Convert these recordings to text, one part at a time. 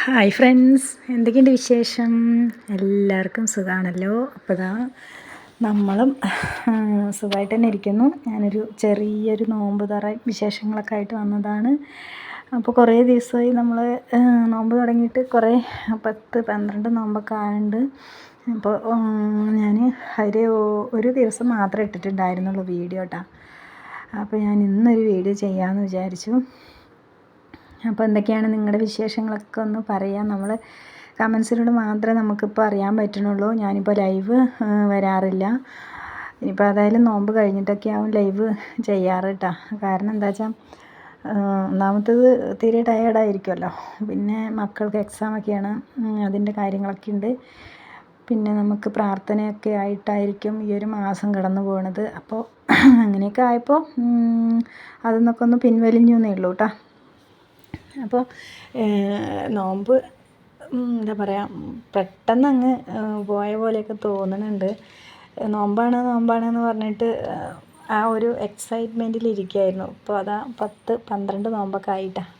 Hi friends എന്തൊക്കെയുണ്ട് വിശേഷം? എല്ലാവർക്കും സുഖമാണല്ലോ അപ്പോൾ ഇതാ നമ്മളും സുഖമായിട്ട് തന്നെ ഇരിക്കുന്നു. ഞാനൊരു ചെറിയൊരു നോമ്പ് തറ വിശേഷങ്ങളൊക്കെ ആയിട്ട് വന്നതാണ്. അപ്പോൾ കുറേ ദിവസമായി നമ്മൾ നോമ്പ് തുടങ്ങിയിട്ട് കുറേ പത്ത് പന്ത്രണ്ട് നോമ്പൊക്കെ ആയുണ്ട്. അപ്പോൾ ഞാൻ ഒരു ഒരു ദിവസം മാത്രമേ ഇട്ടിട്ടുണ്ടായിരുന്നുള്ളൂ വീഡിയോ കേട്ടോ അപ്പോൾ ഞാൻ ഇന്നൊരു വീഡിയോ ചെയ്യാമെന്ന് വിചാരിച്ചു. അപ്പോൾ എന്തൊക്കെയാണ് നിങ്ങളുടെ വിശേഷങ്ങളൊക്കെ ഒന്ന് പറയാം. നമ്മൾ കമൻസിലൂടെ മാത്രമേ നമുക്കിപ്പോൾ അറിയാൻ പറ്റണുള്ളൂ ഞാനിപ്പോൾ ലൈവ് വരാറില്ല. ഇനിയിപ്പോൾ അതായാലും നോമ്പ് കഴിഞ്ഞിട്ടൊക്കെ ആവും ലൈവ് ചെയ്യാറ് കേട്ടോ കാരണം എന്താ വെച്ചാൽ ഒന്നാമത്തത് തീരെ ടയേർഡായിരിക്കുമല്ലോ പിന്നെ മക്കൾക്ക് എക്സാമൊക്കെയാണ് അതിന്റെ കാര്യങ്ങളൊക്കെ ഉണ്ട്. പിന്നെ നമുക്ക് പ്രാർത്ഥനയൊക്കെ ആയിട്ടായിരിക്കും ഈ ഒരു മാസം കടന്നു പോകുന്നത് അപ്പോൾ അങ്ങനെയൊക്കെ ആയപ്പോൾ അതിൽ നിന്നൊക്കെ ഒന്ന് പിൻവലിഞ്ഞു എന്നേ ഉള്ളൂ കേട്ടോ അപ്പോൾ നോമ്പ് എന്താ പറയുക പെട്ടെന്ന് അങ്ങ് പോയ പോലെയൊക്കെ തോന്നുന്നുണ്ട് നോമ്പാണ് നോമ്പാണ് എന്ന് പറഞ്ഞിട്ട് ആ ഒരു എക്സൈറ്റ്മെന്റിൽ ഇരിക്കുകയായിരുന്നു ഇപ്പോൾ അതാ പത്ത് പന്ത്രണ്ട് നോമ്പൊക്കെ ആയിട്ടാണ്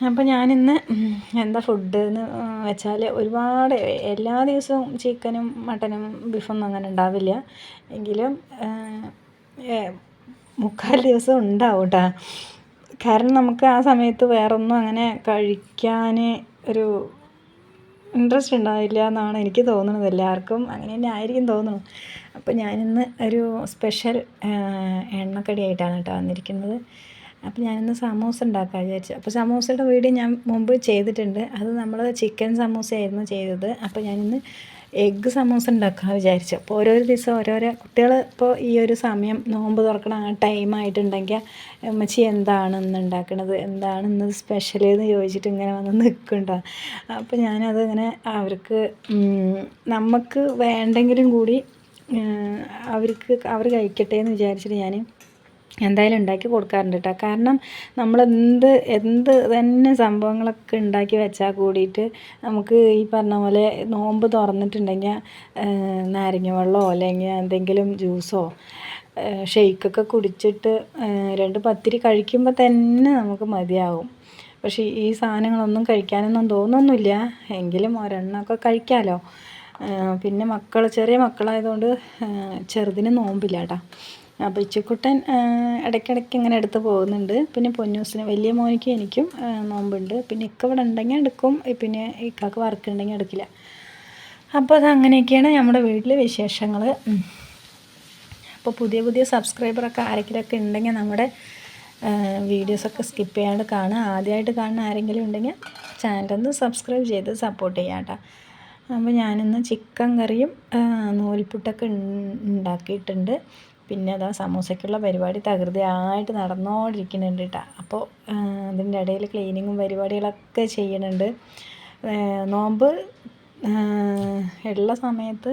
അപ്പോൾ ഞാനിന്ന് എന്താ ഫുഡ് എന്ന് വെച്ചാൽ ഒരുപാട് എല്ലാ ദിവസവും ചിക്കനും മട്ടനും ബീഫൊന്നും അങ്ങനെ ഉണ്ടാവില്ല. എങ്കിലും മുക്കാൽ ദിവസം ഉണ്ടാവും കേട്ടോ കാരണം നമുക്ക് ആ സമയത്ത് വേറൊന്നും അങ്ങനെ കഴിക്കാൻ ഒരു ഇൻട്രസ്റ്റ് ഉണ്ടാവില്ല എന്നാണ് എനിക്ക് തോന്നുന്നത്. എല്ലാവർക്കും അങ്ങനെ തന്നെ ആയിരിക്കും തോന്നുന്നു. അപ്പോൾ ഞാനിന്ന് ഒരു സ്പെഷ്യൽ എണ്ണക്കടിയായിട്ടാണ് കേട്ടോ വന്നിരിക്കുന്നത്. അപ്പോൾ ഞാനിന്ന് സമൂസ ഉണ്ടാക്കാൻ വിചാരിച്ചു. അപ്പോൾ സമൂസയുടെ വീഡിയോ ഞാൻ മുമ്പ് ചെയ്തിട്ടുണ്ട്. അത് നമ്മൾ ചിക്കൻ സമൂസയായിരുന്നു ചെയ്തത്. അപ്പോൾ ഞാനിന്ന് എഗ്ഗ് സമൂസ ഉണ്ടാക്കാൻ വിചാരിച്ചു. അപ്പോൾ ഓരോരോ ദിവസം ഓരോരോ കുട്ടികൾ ഇപ്പോൾ ഈ ഒരു സമയം നോമ്പ് തുറക്കണ ആ ടൈം ആയിട്ടുണ്ടെങ്കിൽ അമ്മച്ചി എന്താണ് ഇന്ന് ഉണ്ടാക്കണത്? എന്താണ് ഇന്ന് സ്പെഷ്യൽ എന്ന് ചോദിച്ചിട്ട് ഇങ്ങനെ വന്ന് നിൽക്കുന്നുണ്ടോ അപ്പോൾ ഞാനത് ഇങ്ങനെ അവർക്ക് നമുക്ക് വേണ്ടെങ്കിലും കൂടി അവർക്ക് അവർ കഴിക്കട്ടെ എന്ന് വിചാരിച്ചിട്ട് ഞാൻ എന്തായാലും ഉണ്ടാക്കി കൊടുക്കാറുണ്ട് കേട്ടോ കാരണം നമ്മൾ എന്ത് എന്ത് തന്നെ സംഭവങ്ങളൊക്കെ ഉണ്ടാക്കി വെച്ചാൽ കൂടിയിട്ട് നമുക്ക് ഈ പറഞ്ഞ പോലെ നോമ്പ് തുറന്നിട്ടുണ്ടെങ്കിൽ നാരങ്ങ വെള്ളമോ അല്ലെങ്കിൽ എന്തെങ്കിലും ജ്യൂസോ ഷെയ്ക്കൊക്കെ കുടിച്ചിട്ട് രണ്ട് പത്തിരി കഴിക്കുമ്പോൾ തന്നെ നമുക്ക് മതിയാവും. പക്ഷേ ഈ സാധനങ്ങളൊന്നും കഴിക്കാനൊന്നും തോന്നുന്നില്ല. എങ്കിലും ഒരെണ്ണമൊക്കെ കഴിക്കാമല്ലോ പിന്നെ മക്കൾ ചെറിയ മക്കളായതുകൊണ്ട് ചെറുതിന് നോമ്പില്ല കേട്ടോ അപ്പോൾ ഇച്ചക്കുട്ടൻ ഇടയ്ക്കിടയ്ക്ക് ഇങ്ങനെ എടുത്ത് പോകുന്നുണ്ട്. പിന്നെ പൊന്നൂസിന് വലിയ മോനിക്ക് എനിക്കും നോമ്പുണ്ട്. പിന്നെ ഇക്ക ഇവിടെ ഉണ്ടെങ്കിൽ എടുക്കും. പിന്നെ ഇക്കാക്ക് വർക്ക് ഉണ്ടെങ്കിൽ എടുക്കില്ല. അപ്പോൾ അത് അങ്ങനെയൊക്കെയാണ് നമ്മുടെ വീട്ടിലെ വിശേഷങ്ങൾ അപ്പോൾ പുതിയ പുതിയ സബ്സ്ക്രൈബറൊക്കെ ആരെങ്കിലുമൊക്കെ ഉണ്ടെങ്കിൽ നമ്മുടെ വീഡിയോസൊക്കെ സ്കിപ്പ് ചെയ്യാണ്ട് കാണുക. ആദ്യമായിട്ട് കാണുന്ന ആരെങ്കിലും ഉണ്ടെങ്കിൽ ചാനലൊന്ന് സബ്സ്ക്രൈബ് ചെയ്ത് സപ്പോർട്ട് ചെയ്യാം കേട്ടോ. അപ്പോൾ ഞാനിന്ന് ചിക്കൻ കറിയും നൂൽപുട്ടൊക്കെ ഉണ്ടാക്കിയിട്ടുണ്ട്. പിന്നെ അതാ സമൂസയ്ക്കുള്ള പരിപാടി തകൃതിയായിട്ട് നടന്നുകൊണ്ടിരിക്കുന്നുണ്ട് കേട്ടോ അപ്പോൾ അതിന്റെ ഇടയിൽ ക്ലീനിങ്ങും പരിപാടികളൊക്കെ ചെയ്യുന്നുണ്ട് നോമ്പ് ഉള്ള സമയത്ത്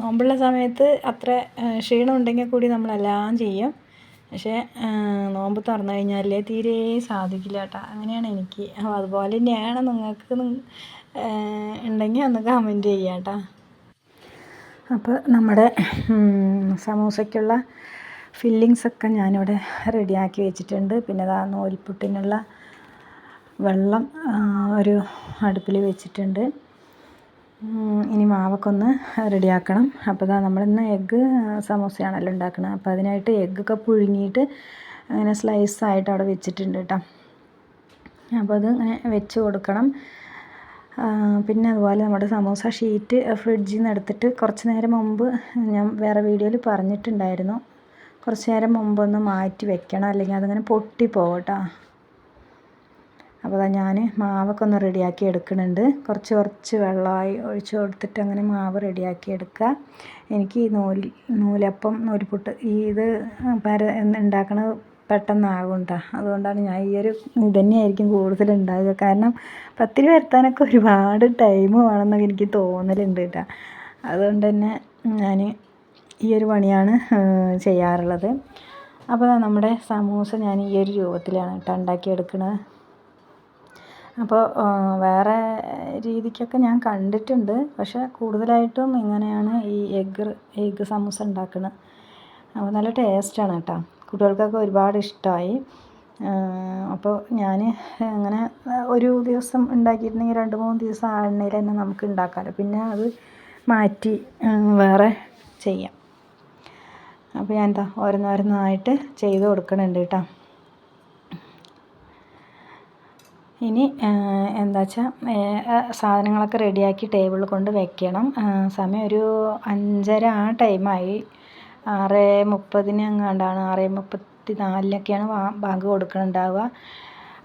നോമ്പുള്ള സമയത്ത് അത്ര ക്ഷീണം ഉണ്ടെങ്കിൽ കൂടി നമ്മളെല്ലാം ചെയ്യും. പക്ഷേ നോമ്പ് തുറന്നു കഴിഞ്ഞാലേ തീരെ സാധിക്കില്ല കേട്ടോ അങ്ങനെയാണ് എനിക്ക്. അപ്പോൾ അതുപോലെ തന്നെയാണ് നിങ്ങൾക്ക് ഉണ്ടെങ്കിൽ ഒന്ന് കമന്റ് ചെയ്യാം കേട്ടോ അപ്പോൾ നമ്മുടെ സമൂസയ്ക്കുള്ള ഫില്ലിങ്സൊക്കെ ഞാനിവിടെ റെഡിയാക്കി വെച്ചിട്ടുണ്ട്. പിന്നെ അതാ നൂൽപുട്ടിനുള്ള വെള്ളം ഒരു അടുപ്പിൽ വെച്ചിട്ടുണ്ട്. ഇനി മാവൊക്കെ ഒന്ന് റെഡിയാക്കണം. അപ്പോൾ ഇതാ നമ്മളിന്ന് എഗ്ഗ് സമൂസയാണല്ലോ ഉണ്ടാക്കുന്നത് അപ്പോൾ അതിനായിട്ട് എഗ്ഗൊക്കെ പുഴുങ്ങിയിട്ട് അങ്ങനെ സ്ലൈസ് ആയിട്ട് അവിടെ വെച്ചിട്ടുണ്ട് കേട്ടോ അപ്പോൾ അത് ഇങ്ങനെ വെച്ച് കൊടുക്കണം. പിന്നെ അതുപോലെ നമ്മുടെ സമൂസ ഷീറ്റ് ഫ്രിഡ്ജിൽ നിന്ന് എടുത്തിട്ട് കുറച്ച് നേരം മുമ്പ് ഞാൻ വേറെ വീഡിയോയിൽ പറഞ്ഞിട്ടുണ്ടായിരുന്നു. കുറച്ച് നേരം മുമ്പൊന്ന് മാറ്റി വെക്കണം അല്ലെങ്കിൽ അതങ്ങനെ പൊട്ടി കേട്ടോ അപ്പോൾ അതാ ഞാൻ മാവൊക്കെ ഒന്ന് റെഡിയാക്കി എടുക്കുന്നുണ്ട്. കുറച്ച് കുറച്ച് വെള്ളമായി ഒഴിച്ച് കൊടുത്തിട്ട് അങ്ങനെ മാവ് റെഡിയാക്കി എടുക്കുക. എനിക്ക് ഈ നൂൽ നൂലപ്പം നൂൽപുട്ട് ഈ ഇത് പര ഉണ്ടാക്കണത് പെട്ടെന്നാകും കേട്ടോ അതുകൊണ്ടാണ് ഞാൻ ഈ ഒരു ഇത് തന്നെയായിരിക്കും കൂടുതൽ കാരണം പത്തിരി വരുത്താനൊക്കെ ഒരുപാട് ടൈം വേണമെന്നൊക്കെ എനിക്ക് തോന്നലുണ്ട് കേട്ടോ. അതുകൊണ്ട് തന്നെ ഞാൻ ഈ ഒരു പണിയാണ് ചെയ്യാറുള്ളത്. അപ്പോൾ നമ്മുടെ സമൂസ ഞാൻ ഈ ഒരു രൂപത്തിലാണ് കേട്ടോ ഉണ്ടാക്കിയെടുക്കുന്നത് അപ്പോൾ വേറെ രീതിക്കൊക്കെ ഞാൻ കണ്ടിട്ടുണ്ട്. പക്ഷേ കൂടുതലായിട്ടും ഇങ്ങനെയാണ് ഈ എഗ്ഗ് എഗ്ഗ് സമൂസ ഉണ്ടാക്കുന്നത് അപ്പോൾ നല്ല ടേസ്റ്റാണ് കേട്ടോ. കുട്ടികൾക്കൊക്കെ ഒരുപാട് ഇഷ്ടമായി അപ്പോൾ ഞാൻ അങ്ങനെ ഒരു ദിവസം ഉണ്ടാക്കിയിട്ടുണ്ടെങ്കിൽ രണ്ട് മൂന്ന് ദിവസം ആ എണ്ണയിൽ തന്നെ നമുക്ക് ഉണ്ടാക്കാമല്ലോ പിന്നെ അത് മാറ്റി വേറെ ചെയ്യാം. അപ്പോൾ ഞാൻ എന്താ ഓരോന്നോരോന്നായിട്ട് ചെയ്ത് കൊടുക്കണുണ്ട് കേട്ടോ. ഇനി എന്താ വെച്ചാൽ സാധനങ്ങളൊക്കെ റെഡിയാക്കി ടേബിളിൽ കൊണ്ട് വെക്കണം. സമയം ഒരു അഞ്ചര ആ ടൈമായി ആറ് മുപ്പതിന് എങ്ങാണ്ടാണ് ആറ് മുപ്പത്തി നാലിനൊക്കെയാണ് ബാങ്ക് കൊടുക്കുന്നുണ്ടാവുക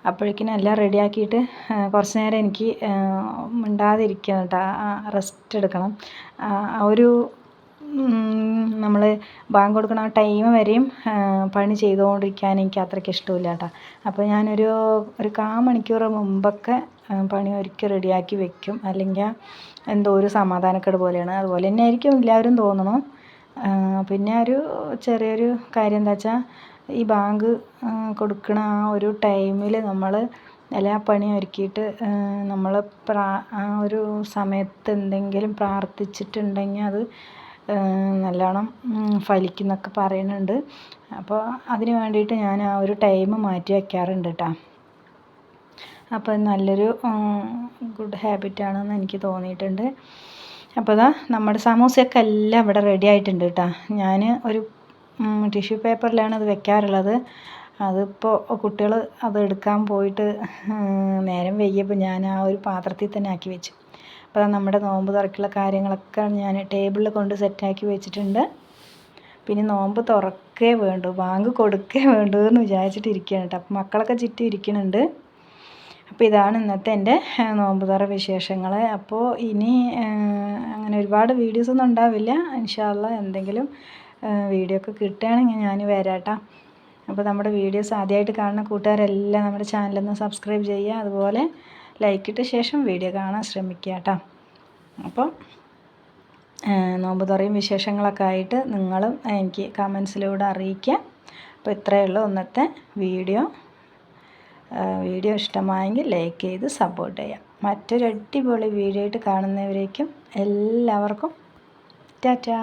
അപ്പോഴേക്കിനും എല്ലാം റെഡിയാക്കിയിട്ട് കുറച്ച് നേരം എനിക്ക് മിണ്ടാതിരിക്കണം കേട്ടോ റെസ്റ്റ് എടുക്കണം. ഒരു നമ്മൾ ബാങ്ക് കൊടുക്കണ ആ ടൈം വരെയും പണി ചെയ്തുകൊണ്ടിരിക്കാൻ എനിക്ക് അത്രയ്ക്ക് ഇഷ്ടമില്ല കേട്ടോ അപ്പോൾ ഞാനൊരു ഒരു കാ മണിക്കൂർ മുമ്പൊക്കെ പണി ഒരുക്കി റെഡിയാക്കി വെക്കും. അല്ലെങ്കിൽ എന്തോ ഒരു സമാധാനക്കേട് പോലെയാണ്. അതുപോലെ തന്നെ ആയിരിക്കും എല്ലാവരും തോന്നണു. പിന്നെ ഒരു ചെറിയൊരു കാര്യം എന്താ വെച്ചാൽ ഈ ബാങ്ക് കൊടുക്കുന്ന ആ ഒരു ടൈമിൽ നമ്മൾ എല്ലാ പണിയും ഒരുക്കിയിട്ട് നമ്മൾ ആ ഒരു സമയത്ത് എന്തെങ്കിലും പ്രാർത്ഥിച്ചിട്ടുണ്ടെങ്കിൽ അത് നല്ലോണം ഫലിക്കും എന്നൊക്കെ പറയുന്നുണ്ട് അപ്പോൾ അതിന് വേണ്ടിയിട്ട് ഞാൻ ആ ഒരു ടൈം മാറ്റി വയ്ക്കാറുണ്ട് കേട്ടോ അപ്പോൾ നല്ലൊരു ഗുഡ് ഹാബിറ്റാണെന്ന് എനിക്ക് തോന്നിയിട്ടുണ്ട്. അപ്പോൾ ഇതാ നമ്മുടെ സമൂസയൊക്കെ എല്ലാം ഇവിടെ റെഡി ആയിട്ടുണ്ട് കേട്ടോ. ഞാൻ ഒരു ടിഷ്യൂ പേപ്പറിലാണ് അത് വെക്കാറുള്ളത്. അതിപ്പോൾ കുട്ടികൾ അത് എടുക്കാൻ പോയിട്ട് നേരം വൈകിയപ്പോൾ ഞാൻ ആ ഒരു പാത്രത്തിൽ തന്നെ ആക്കി വെച്ചു. അപ്പോൾ നമ്മുടെ നോമ്പ് തുറക്കുള്ള കാര്യങ്ങളൊക്കെ ഞാൻ ടേബിളിൽ കൊണ്ട് സെറ്റാക്കി വെച്ചിട്ടുണ്ട്. പിന്നെ നോമ്പ് തുറക്കേ വേണ്ടു ബാങ്ക് കൊടുക്കേ വേണ്ടു എന്ന് വിചാരിച്ചിട്ട് ഇരിക്കുകയാണ് കേട്ടോ. അപ്പം മക്കളൊക്കെ ചുറ്റും ഇരിക്കുന്നുണ്ട് അപ്പോൾ ഇതാണ് ഇന്നത്തെ എന്റെ നോമ്പ് തുറ വിശേഷങ്ങൾ അപ്പോൾ ഇനി അങ്ങനെ ഒരുപാട് വീഡിയോസൊന്നും ഉണ്ടാവില്ല. ഇൻഷാല്ല എന്തെങ്കിലും വീഡിയോ ഒക്കെ കിട്ടുകയാണെങ്കിൽ ഞാൻ വരാട്ടോ. അപ്പോൾ നമ്മുടെ വീഡിയോസ് ആദ്യമായിട്ട് കാണുന്ന കൂട്ടുകാരെല്ലാം നമ്മുടെ ചാനലൊന്ന് സബ്സ്ക്രൈബ് ചെയ്യുക. അതുപോലെ ലൈക്ക് ഇട്ട ശേഷം വീഡിയോ കാണാൻ ശ്രമിക്കുക കേട്ടോ അപ്പോൾ നോമ്പ് തുറയും വിശേഷങ്ങളൊക്കെ ആയിട്ട് നിങ്ങളും എനിക്ക് കമൻസിലൂടെ അറിയിക്കുക. അപ്പോൾ ഇത്രയേ ഉള്ളൂ ഇന്നത്തെ വീഡിയോ. വീഡിയോ ഇഷ്ടമായെങ്കിൽ ലൈക്ക് ചെയ്ത് സപ്പോർട്ട് ചെയ്യാം. മറ്റൊരു അടിപൊളി വീഡിയോ ആയിട്ട് കാണുന്നവരേക്കും എല്ലാവർക്കും ടാറ്റാ.